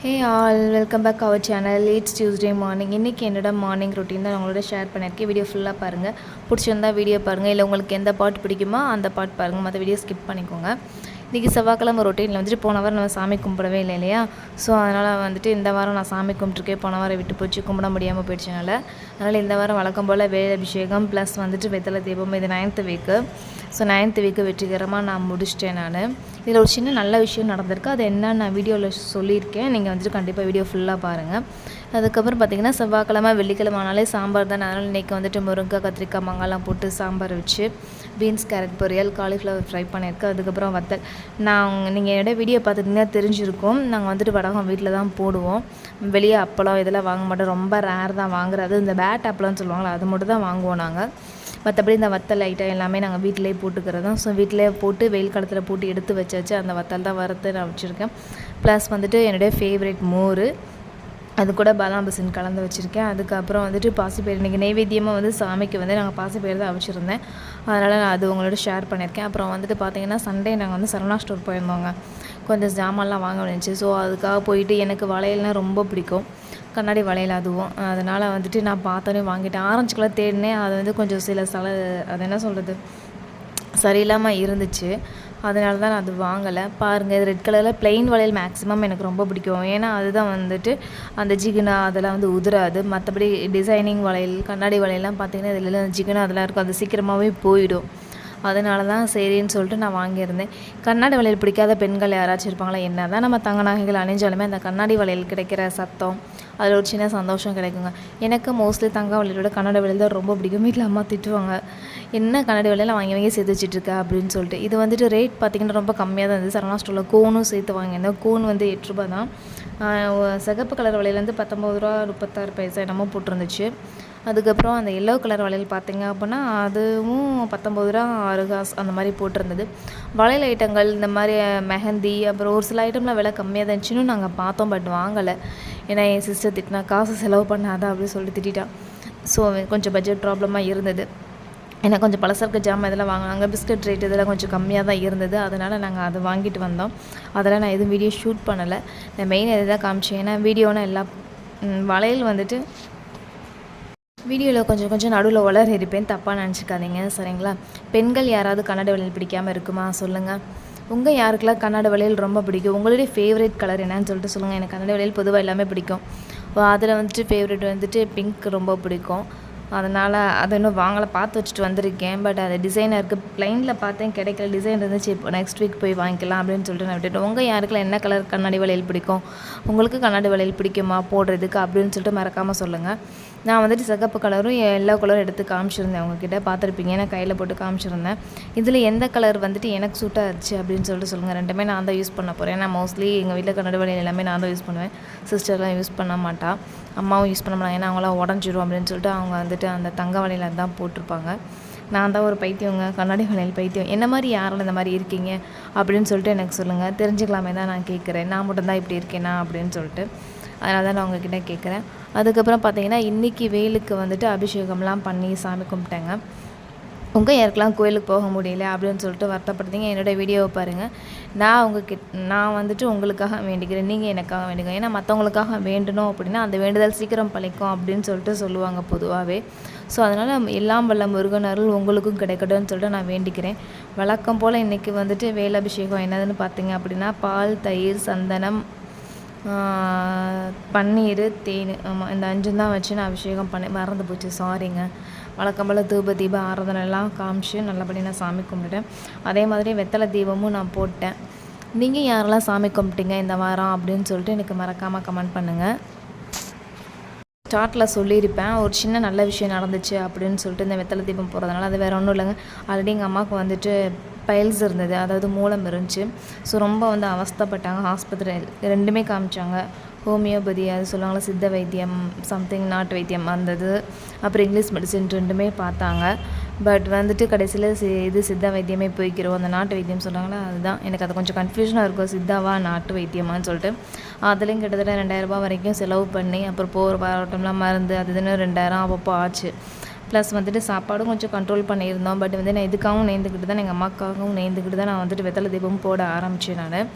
Hey all welcome back our channel it's Tuesday morning இன்றைக்கி என்னோட morning routine தான் உங்களோட ஷேர் பண்ணியிருக்கேன். வீடியோ ஃபுல்லாக பாருங்கள் பிடிச்சிருந்தா வீடியோ பாருங்கள் இல்லை உங்களுக்கு எந்த பாட்டு பிடிக்குமோ அந்த பாட்டு பாருங்கள் மற்ற வீடியோ ஸ்கிப் பண்ணிக்கோங்க. இன்றைக்கி செவ்வாய்க்கிழமை ரொட்டீனில் வந்துட்டு போன வாரம் நம்ம சாமி கும்பிடவே இல்லை இல்லையா? ஸோ அதனால் வந்துட்டு இந்த வாரம் நான் சாமி கும்பிட்ருக்கேன் போன வாரம் விட்டு போச்சு. கும்பிட முடியாமல் போயிடுச்சனால அதனால் இந்த வாரம் வழக்கம் போல் வேலை அபிஷேகம் ப்ளஸ் வந்துட்டு வெத்தலை தீபம் இது ninth week so ninth week வெற்றிகரமாக நான் முடிச்சிட்டேன் நான். இதில் ஒரு சின்ன நல்ல விஷயம் நடந்திருக்கு. அது என்ன நான் வீடியோவில் சொல்லியிருக்கேன். நீங்கள் வந்துட்டு கண்டிப்பாக வீடியோ ஃபுல்லாக பாருங்கள் அதுக்கப்புறம் பார்த்திங்கன்னா செவ்வாய்க்கிழமை வெள்ளிக்கிழமை ஆனாலே சாம்பார் தான். அதனால் இன்றைக்கி வந்துட்டு முருங்கை கத்திரிக்காய் மங்காலாம் போட்டு சாம்பார் வச்சு பீன்ஸ் கேரட் பொரியல் காலிஃப்ளவர் ஃப்ரை பண்ணியிருக்கேன். அதுக்கப்புறம் வத்தல். நான் நீங்கள் என்னோட வீடியோ பார்த்துட்டிங்கன்னா தெரிஞ்சிருக்கும். நாங்கள் வந்துட்டு வடகம் வீட்டில் தான் போடுவோம். வெளியே அப்பளம் இதெல்லாம் வாங்க மாட்டோம். ரொம்ப ரேர் தான் வாங்குறது. இந்த பேட் அப்பளம்னு சொல்லுவாங்களா அது மட்டும் தான் வாங்குவோம் நாங்கள் மற்றபடி இந்த வத்தல் ஐட்டம் எல்லாமே நாங்கள் வீட்டிலே போட்டுக்கிறது தான் ஸோ வீட்டிலே போட்டு வெயில் காலத்தில் போட்டு எடுத்து வச்சாச்சு. அந்த வத்தல் தான் வறுத்து நான் வச்சுருக்கேன். ப்ளஸ் வந்துட்டு என்னுடைய ஃபேவரேட் மோர். அது கூட பாதாம் கலந்து வச்சுருக்கேன். அதுக்கப்புறம் வந்துட்டு பாசிப்பயிர் இன்றைக்கி நைவேத்தியமாக வந்து சாமிக்கு வந்து நாங்கள் பாசிப்பயிர் தான் வச்சுருந்தேன் அதனால் நான் அது உங்களோட ஷேர் பண்ணியிருக்கேன். அப்புறம் வந்துட்டு பார்த்தீங்கன்னா சண்டே நாங்கள் வந்து சரணா ஸ்டோர் போயிருந்தோங்க. கொஞ்சம் ஜாமான்லாம் வாங்க வந்துச்சு ஸோ அதுக்காக போயிட்டு எனக்கு வளையல்னால் ரொம்ப பிடிக்கும். கண்ணாடி வளையல் அதுவும். அதனால் வந்துட்டு நான் பார்த்தோன்னே வாங்கிட்டேன். ஆரஞ்சு கலர் தேடினேன் அது வந்து கொஞ்சம் சில சில அது என்ன சொல்கிறது சரியில்லாமல் இருந்துச்சு. அதனால தான் நான் அது வாங்கலை. பாருங்கள் இது ரெட் கலரில் பிளெயின் வளையல் மேக்ஸிமம் எனக்கு ரொம்ப பிடிக்கும். ஏன்னா அதுதான் வந்துட்டு அந்த ஜிகினா அதெல்லாம் வந்து உதிராது. மற்றபடி டிசைனிங் வளையல் கண்ணாடி வளையல்லாம் பார்த்தீங்கன்னா இதில் ஜிகினா அதெல்லாம் இருக்கும். அது சீக்கிரமாகவே போயிடும். அதனால தான் சரின்னு சொல்லிட்டு நான் வாங்கியிருந்தேன். கண்ணாடி வளையல் பிடிக்காத பெண்கள் யாராச்சும் இருப்பாங்களா? என்ன தான் நம்ம தங்க நகைகள் அணிஞ்சாலுமே அந்த கண்ணாடி வளையல் கிடைக்கிற சத்தம் அதில் ஒரு சின்ன சந்தோஷம் கிடைக்குங்க. எனக்கு மோஸ்ட்லி தங்க வளையலோட கண்ணாடி வளையல் தான் ரொம்ப பிடிக்கும். வீட்டில் அம்மா திட்டுவாங்க என்ன கண்ணாடி வளையல் வாங்கி வாங்கி சேர்த்து வச்சுட்ருக்க அப்படின்னு சொல்லிட்டு. இது வந்துட்டு ரேட் பார்த்திங்கன்னா ரொம்ப கம்மியாக தான் இருந்தது. சரணா ஸ்டோரில் கோனும் சேர்த்து வாங்கியிருந்தேன். கோன் வந்து எட்டு ரூபா தான். சிகப்பு கலர் வளையல் வந்து பத்தொம்பது ரூபா முப்பத்தாறு பைசா என்னமோ போட்டிருந்துச்சு. அதுக்கப்புறம் அந்த எல்லோ கலர் வளையல் பார்த்தீங்க அப்படின்னா அதுவும் பத்தொம்பது ரூபா ஆறு காசு அந்த மாதிரி போட்டிருந்தது. வளையல் ஐட்டங்கள் இந்த மாதிரி மெஹந்தி அப்புறம் ஒரு சில ஐட்டம்லாம் விலை கம்மியாக தான் இருந்துச்சுன்னு நாங்கள் பார்த்தோம் பட் வாங்கலை. ஏன்னா என் சிஸ்டர் திட்டினா காசு செலவு பண்ணாதா அப்படின்னு சொல்லிட்டு திட்டான் ஸோ கொஞ்சம் பட்ஜெட் ப்ராப்ளமாக இருந்தது. ஏன்னா கொஞ்சம் பலசரக்கு ஜாமான் இதெல்லாம் வாங்கினாங்க பிஸ்கட் ரேட் இதெல்லாம் கொஞ்சம் கம்மியாக தான் இருந்தது. அதனால் நாங்கள் அதை வாங்கிட்டு வந்தோம். அதெல்லாம் நான் எதுவும் வீடியோ ஷூட் பண்ணலை. நான் மெயின் எது தான் காமிச்சேன். ஏன்னா வீடியோனால் எல்லா வளையல் வந்துட்டு வீடியோவில் கொஞ்சம் கொஞ்சம் நடுவில் வளர இருப்பேன். தப்பாக நினச்சிக்காதீங்க. சரிங்களா? பெண்கள் யாராவது கன்னட வளையல் பிடிக்காமல் இருக்குமா? சொல்லுங்கள் உங்கள் யாருக்கெல்லாம் கன்னட வளையல் ரொம்ப பிடிக்கும்? உங்களுடைய ஃபேவரட் கலர் என்னன்னு சொல்லிட்டு சொல்லுங்கள் எனக்கு கன்னட வளையல் பொதுவாக எல்லாமே பிடிக்கும். அதில் வந்துட்டு ஃபேவரட் வந்துட்டு பிங்க் ரொம்ப பிடிக்கும். அதனால் அதை இன்னும் வாங்கலை பார்த்து வச்சுட்டு வந்திருக்கேன். பட் அது டிசைனருக்கு ப்ளைனில் பார்த்தேன். கிடைக்கல. டிசைன் இருந்துச்சு. இப்போ நெக்ஸ்ட் வீக் போய் வாங்கிக்கலாம் அப்படின்னு சொல்லிட்டு நான் விட்டுட்டேன். உங்கள் யாருக்கெல்லாம் என்ன கலர் கண்ணாடி வளையல் பிடிக்கும்? உங்களுக்கு கண்ணாடி வளையல் பிடிக்குமா? போடுறதுக்கு அப்படின்னு சொல்லிட்டு மறக்காமல் சொல்லுங்கள் நான் வந்துட்டு சிகப்பு கலரும் எல்லோ கலரும் எடுத்து காமிச்சிருந்தேன். அவங்கக்கிட்ட பார்த்துருப்பீங்க. ஏன்னா கையில் போட்டு காமிச்சிருந்தேன். இதில் எந்த கலர் வந்துட்டு எனக்கு சூட்டாக இருந்துச்சு அப்படின்னு சொல்லிட்டு சொல்லுங்கள் ரெண்டுமே நான் தான் யூஸ் பண்ண போகிறேன் நான் மோஸ்ட்லி எங்கள் வீட்டில் கண்ணாடி வழியில் எல்லாமே நான் தான் யூஸ் பண்ணுவேன். சிஸ்டர்லாம் யூஸ் பண்ண மாட்டா. அம்மாவும் யூஸ் பண்ண மாட்டாங்க ஏன்னா அவங்களாம் உடஞ்சிரும் அப்படின்னு சொல்லிட்டு அவங்க வந்துட்டு அந்த தங்க வலையில் தான் போட்டிருப்பாங்க. நான் தான் ஒரு பைத்தியங்க கண்ணாடி வளையல் பைத்தியம். என்ன மாதிரி யாரால் இந்த மாதிரி இருக்கீங்க? அப்படின்னு சொல்லிட்டு எனக்கு சொல்லுங்கள் தெரிஞ்சுக்கலாமே தான் நான் கேட்குறேன் நான் மட்டும்தான் இப்படி இருக்கேனா? அப்படின்னு சொல்லிட்டு. அதனால தான் நான் உங்ககிட்ட கேட்குறேன். அதுக்கப்புறம் பார்த்தீங்கன்னா இன்றைக்கி வெயிலுக்கு வந்துட்டு அபிஷேகம்லாம் பண்ணி சாமி கும்பிட்டேங்க. உங்கள் யாருக்கெல்லாம் கோயிலுக்கு போக முடியல அப்படின்னு சொல்லிட்டு வருத்தப்படுறீங்க என்னோடய வீடியோவை பாருங்கள் நான் உங்ககிட்ட நான் வந்துட்டு உங்களுக்காக வேண்டிக்கிறேன். நீங்கள் எனக்காக வேண்டிங்க ஏன்னா மற்றவங்களுக்காக வேண்டணும் அப்படின்னா அந்த வேண்டுதல் சீக்கிரம் பழிக்கும் அப்படின்னு சொல்லிட்டு சொல்லுவாங்க பொதுவாகவே ஸோ அதனால் எல்லாம் வல்ல முருகன் அருள் உங்களுக்கும் கிடைக்கட்டும்னு சொல்லிட்டு நான் வேண்டிக்கிறேன். வழக்கம் போல் இன்றைக்கி வந்துட்டு வேலாபிஷேகம் என்னதுன்னு பார்த்தீங்க அப்படின்னா பால் தயிர் சந்தனம் பன்னீர் தேன் ஆமாம் இந்த அஞ்சும் தான் வச்சு நான் அபிஷேகம் பண்ணி மறந்து போச்சு சாரிங்க வழக்கம் போல் தூப தீப ஆராதனைலாம் காமிச்சு நல்லபடி நான் சாமி கும்பிட்டுட்டேன். அதே மாதிரி வெத்தலை தீபமும் நான் போட்டேன். நீங்கள் யாரெல்லாம் சாமி கும்பிட்டீங்க இந்த வாரம் அப்படின்னு சொல்லிட்டு எனக்கு மறக்காமல் கமெண்ட் பண்ணுங்கள் ஸ்டார்ட்டில் சொல்லியிருப்பேன் ஒரு சின்ன நல்ல விஷயம் நடந்துச்சு அப்படின்னு சொல்லிட்டு இந்த வெத்தலை தீபம் போகிறதுனால அது வேறு ஒன்றும் இல்லைங்க. ஆல்ரெடி எங்கள் அம்மாவுக்கு வந்துட்டு பைல்ஸ் இருந்தது அதாவது மூலம் இருந்துச்சு. ஸோ ரொம்ப வந்து அவஸ்தப்பட்டாங்க. ஆஸ்பத்திரி ரெண்டுமே காமிச்சாங்க. ஹோமியோபதி அது சொல்லுவாங்களா சித்த வைத்தியம் சம்திங் நாட்டு வைத்தியம் அந்த இது. அப்புறம் இங்கிலீஷ் மெடிசின் ரெண்டுமே பார்த்தாங்க. பட் வந்துட்டு கடைசியில் சி இது சித்த வைத்தியமே போய்க்கிறோம். அந்த நாட்டு வைத்தியம் சொல்கிறாங்களா அதுதான். எனக்கு அது கொஞ்சம் கன்ஃபியூஷனாக இருக்கும் சித்தாவா நாட்டு வைத்தியமான்னு சொல்லிட்டு. அதுலேயும் கிட்டத்தட்ட ரெண்டாயிரரூபா வரைக்கும் செலவு பண்ணி அப்புறம் போகிற வாரட்டம்லாம் மருந்து அது இதுன்னு ரெண்டாயிரம் அப்பப்போ ஆச்சு. ப்ளஸ் வந்துட்டு சாப்பாடும் கொஞ்சம் கண்ட்ரோல் பண்ணியிருந்தோம். பட் வந்து நான் இதுக்காகவும் நேர்ந்துக்கிட்டு தான் எங்கள் அம்மாக்காகவும் நேர்ந்துக்கிட்டு தான் நான் வந்துட்டு வெத்தலை தீபம் போட ஆரம்பித்தேன் நான்.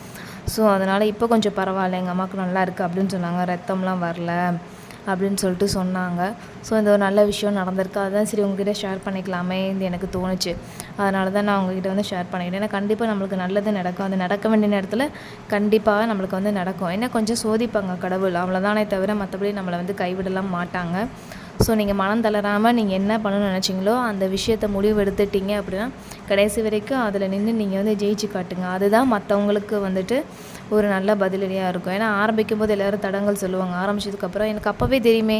ஸோ அதனால் இப்போ கொஞ்சம் பரவாயில்ல எங்கள் அம்மாவுக்கு நல்லா இருக்குது அப்படின்னு சொன்னாங்க. ரத்தம்லாம் வரல அப்படின்னு சொல்லிட்டு சொன்னாங்க. ஸோ இந்த ஒரு நல்ல விஷயம் நடந்திருக்கு. அதுதான் சரி உங்ககிட்ட ஷேர் பண்ணிக்கலாமே இது எனக்கு தோணுச்சு. அதனால தான் நான் உங்ககிட்ட வந்து ஷேர் பண்ணிக்கிட்டேன். ஏன்னா கண்டிப்பாக நம்மளுக்கு நல்லது நடக்கும். அது நடக்க வேண்டிய நேரத்தில் கண்டிப்பாக நம்மளுக்கு வந்து நடக்கும். ஏன்னா கொஞ்சம் சோதிப்பாங்க கடவுள். அவ்வளோதானே தவிர மற்றபடி நம்மளை வந்து கைவிடலாம் மாட்டாங்க. ஸோ நீங்கள் மனம் தளராமல் நீங்கள் என்ன பண்ணணும்னு நினச்சிங்களோ அந்த விஷயத்த முடிவு எடுத்துட்டீங்க அப்படின்னா கடைசி வரைக்கும் அதில் நின்று நீங்கள் வந்து ஜெயிச்சு காட்டுங்க. அதுதான் மற்றவங்களுக்கு வந்துட்டு ஒரு நல்ல பதிலடியாக இருக்கும். ஏன்னா ஆரம்பிக்கும் போது எல்லோரும் தடங்கள் சொல்லுவாங்க. ஆரம்பிச்சதுக்கப்புறம் எனக்கு அப்போவே தெரியுமே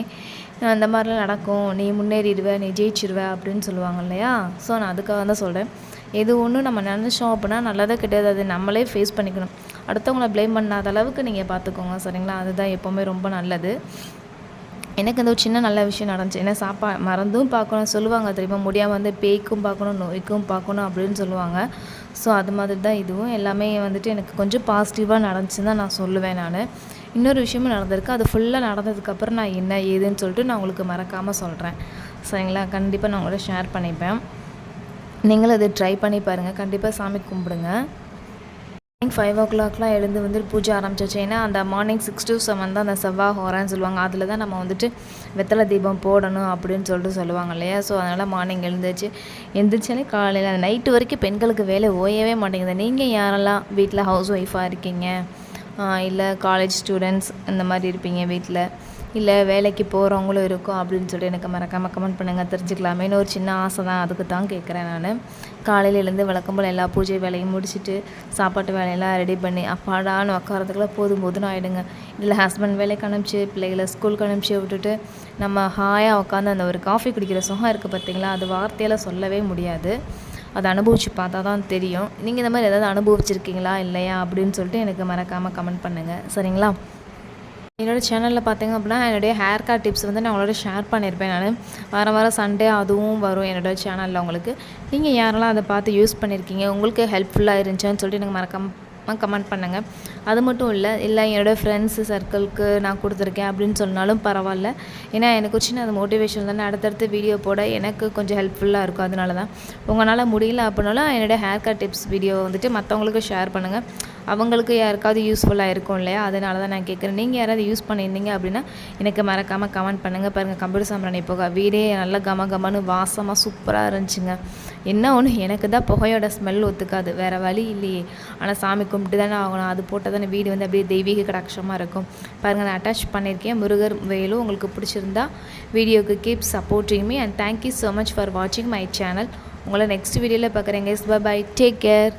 அந்த மாதிரிலாம் நடக்கும். நீ முன்னேறிடுவ நீ ஜெயிச்சிருவ அப்படின்னு சொல்லுவாங்க இல்லையா? ஸோ நான் அதுக்காக தான் சொல்கிறேன் எது ஒன்றும் நம்ம நினச்சோம் அப்படின்னா நல்லதாக கிடையாது அது நம்மளே ஃபேஸ் பண்ணிக்கணும். அடுத்தவங்கள ப்ளேம் பண்ணாத அளவுக்கு நீங்கள் பார்த்துக்கோங்க சரிங்களா? அதுதான் எப்போவுமே ரொம்ப நல்லது. எனக்கு அந்த ஒரு சின்ன நல்ல விஷயம் நடந்துச்சு. ஏன்னா சாப்பா மறந்தும் பார்க்கணும். சொல்லுவாங்க தெரியுமா? முடியாமல் வந்து பேய்க்கும் பார்க்கணும் நோய்க்கும் பார்க்கணும் அப்படின்னு சொல்லுவாங்க. ஸோ அது மாதிரி தான் இதுவும். எல்லாமே வந்துட்டு எனக்கு கொஞ்சம் பாசிட்டிவாக நடந்துச்சுன்னு தான் நான் சொல்லுவேன் நான். இன்னொரு விஷயமும் நடந்திருக்கு. அது ஃபுல்லாக நடந்ததுக்கப்புறம் நான் என்ன ஏதுன்னு சொல்லிட்டு நான் உங்களுக்கு மறக்காமல் சொல்கிறேன் சரிங்களா? கண்டிப்பாக நான் உங்களோட ஷேர் பண்ணிப்பேன். நீங்களும் அதை ட்ரை பண்ணி பாருங்கள் கண்டிப்பாக சாமி கும்பிடுங்க. மார்னிங் ஃபைவ் ஓ கிளாக்லாம் எழுந்து வந்து பூஜை ஆரம்பிச்சிச்சு. ஏன்னா அந்த மார்னிங் சிக்ஸ் டு செவன் தான் அந்த செவ்வாய் ஹோரான்னு சொல்லுவாங்க. அதில் தான் நம்ம வந்துட்டு வெத்தலை தீபம் போடணும் அப்படின்னு சொல்லிட்டு சொல்லுவாங்க இல்லையா? ஸோ அதனால் மார்னிங் எழுந்துச்சு. எழுந்திரிச்சாலே காலையில் நைட்டு வரைக்கும் பெண்களுக்கு வேலை ஓயவே மாட்டேங்குது. நீங்கள் யாரெல்லாம் வீட்டில் ஹவுஸ் ஒய்ஃபாக இருக்கீங்க? இல்லை காலேஜ் ஸ்டூடெண்ட்ஸ் இந்த மாதிரி இருப்பீங்க வீட்டில் இல்லை வேலைக்கு போகிறவங்களும் இருக்கும் அப்படின்னு சொல்லிட்டு எனக்கு மறக்காமல் கமெண்ட் பண்ணுங்கள் தெரிஞ்சுக்கலாமேன்னு ஒரு சின்ன ஆசை தான் அதுக்கு தான் கேட்குறேன் நான். காலையில் எழுந்து வழக்கம் போல் எல்லா பூஜை வேலையும் முடிச்சுட்டு சாப்பாட்டு வேலையெல்லாம் ரெடி பண்ணி அப்பாடான்னு உட்காரத்துக்குள்ள போதும் போதுன்னு ஆகிடுங்க இல்லை ஹஸ்பண்ட் வேலைக்கு அனுப்பிச்சு பிள்ளைகளை ஸ்கூலுக்கு அனுப்பிச்சு விட்டுட்டு நம்ம ஹாயாக உட்காந்து அந்த ஒரு காஃபி குடிக்கிற சுகம் இருக்குது பார்த்தீங்களா அது வார்த்தையில் சொல்லவே முடியாது. அதை அனுபவித்து பார்த்தா தான் தெரியும். நீங்கள் இந்த மாதிரி ஏதாவது அனுபவிச்சிருக்கீங்களா இல்லையா அப்படின்னு சொல்லிட்டு எனக்கு மறக்காமல் கமெண்ட் பண்ணுங்கள் சரிங்களா? என்னோடய சேனலில் பார்த்தீங்க அப்படின்னா என்னுடைய ஹேர் கட் டிப்ஸ் வந்து நான் உங்களோட ஷேர் பண்ணியிருப்பேன் நான். வாரம் வாரம் சண்டே அதுவும் வரும் என்னோடய சேனலில் உங்களுக்கு. நீங்கள் யாரெல்லாம் அதை பார்த்து யூஸ் பண்ணியிருக்கீங்க உங்களுக்கு ஹெல்ப்ஃபுல்லாக இருந்துச்சான்னு சொல்லிட்டு எனக்கு மறக்காமல் கமெண்ட் பண்ணுங்கள் அது மட்டும் இல்லை இல்லை என்னோடய ஃப்ரெண்ட்ஸு சர்க்கிள்க்கு நான் கொடுத்துருக்கேன் அப்படின்னு சொன்னாலும் பரவாயில்ல. ஏன்னா எனக்கு சின்ன அது மோட்டிவேஷன் தானே. அடுத்தடுத்து வீடியோ போட எனக்கு கொஞ்சம் ஹெல்ப்ஃபுல்லாக இருக்கும். அதனால தான் உங்களால் முடியல அப்படின்னாலும் என்னோடய ஹேர் கட் டிப்ஸ் வீடியோ வந்துட்டு மற்றவங்களுக்கு ஷேர் பண்ணுங்கள் அவங்களுக்கு யாருக்காவது யூஸ்ஃபுல்லாக இருக்கும் இல்லையா? அதனால தான் நான் கேட்குறேன் நீங்கள் யாராவது யூஸ் பண்ணியிருந்தீங்க அப்படின்னா எனக்கு மறக்காமல் கமெண்ட் பண்ணுங்கள் பாருங்கள் கம்ப்யூட்டர் சாம்பிராணி போக வீடே நல்லா கம கமன்னு வாசமாக சூப்பராக இருந்துச்சுங்க. என்ன ஒன்று எனக்கு தான் புகையோட ஸ்மெல் ஒத்துக்காது. வேறு வழி இல்லையே. ஆனால் சாமி கும்பிட்டு தானே ஆகணும். அது போட்டால் தானே வீடு வந்து அப்படியே தெய்வீக கடாட்சமாக இருக்கும். பாருங்கள் நான் அட்டாச் பண்ணியிருக்கேன். முருகர் வேலும் உங்களுக்கு பிடிச்சிருந்தா வீடியோக்கு keep supporting me and thank you so much for வாட்சிங் மை சேனல் உங்களை நெக்ஸ்ட் வீடியோவில் பார்க்குறேங்க பை பை டேக் கேர்